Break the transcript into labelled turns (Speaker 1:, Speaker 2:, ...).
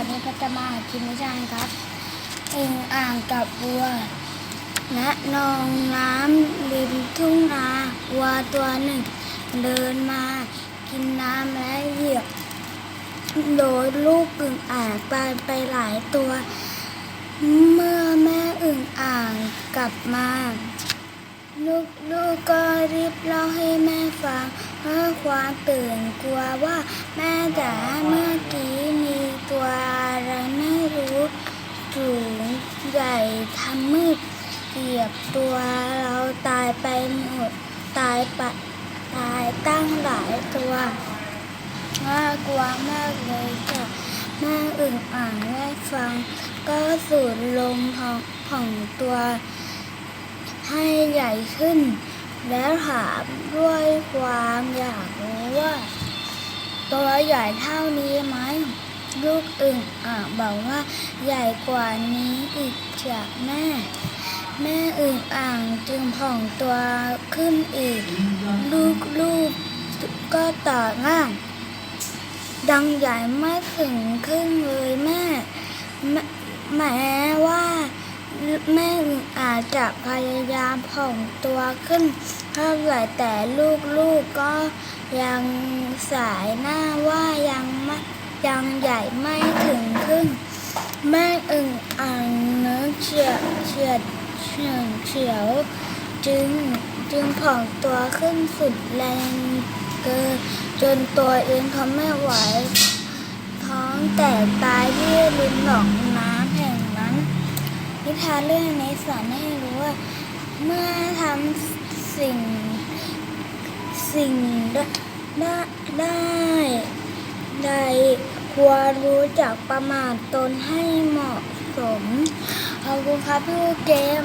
Speaker 1: วันนี้ก็จะมาหากินนิทานครับอึ่งอ่างกับวัวณหนองน้ำริมทุ่งนาวัวตัวหนึ่ง เดินมากินน้ำและเหยียบโดยลูกอึ่งอ่างตายไปหลายตัว เมื่อแม่อึ่งอ่างกลับมาลูกลูกก็รีบเล่าให้แม่ฟังเพื่อความตื่นกลัวว่าแม่จ๋าเมื่อกี้มี ตัวอะไรไม่รู้สูงใหญ่ทำมืดเหยียบตัวเราตายไปหมดตายปะตายตั้งหลายตัวน่ากลัวมากเลยจ้ะแม่อึ่งอ่างได้ฟัง ก็สูดลมผ่องผ่องตัว ให้ใหญ่ขึ้น แล้วถามด้วยความอยากรู้ว่า ตัวใหญ่เท่านี้ไหม ลูกอึ่งอ่างบอกว่าใหญ่กว่านี้อีกจากแม่ แม่อึ่งอ่างจึงผ่องตัวขึ้นอีก ลูกลูกก็ต่อง่าดังใหญ่ไม่ถึงครึ่งเลยแม่ แม้ว่าแม่อึ่งอาจจะพยายามผ่องตัวขึ้นเท่าไหร่แต่ลูกๆก็ยังสายหน้าว่ายังไม่ ยังใหญ่ไม่ถึงครึ่งแม่อึ่งอ่างเนื้อเฉียดเฉียดเฉียงเฉียว จึงจึงผ่องตัวขึ้นสุดแรงเกินจนตัวเองทนไม่ไหว ท้องแตกตายที่ริมหนองน้ำแห่งนั้น นิทานเรื่องนี้สอนให้รู้ว่า เมื่อทำสิ่งสิ่งได้ได้ ควรรู้จักประมาณตนให้เหมาะสม ขอบคุณครับพี่เกม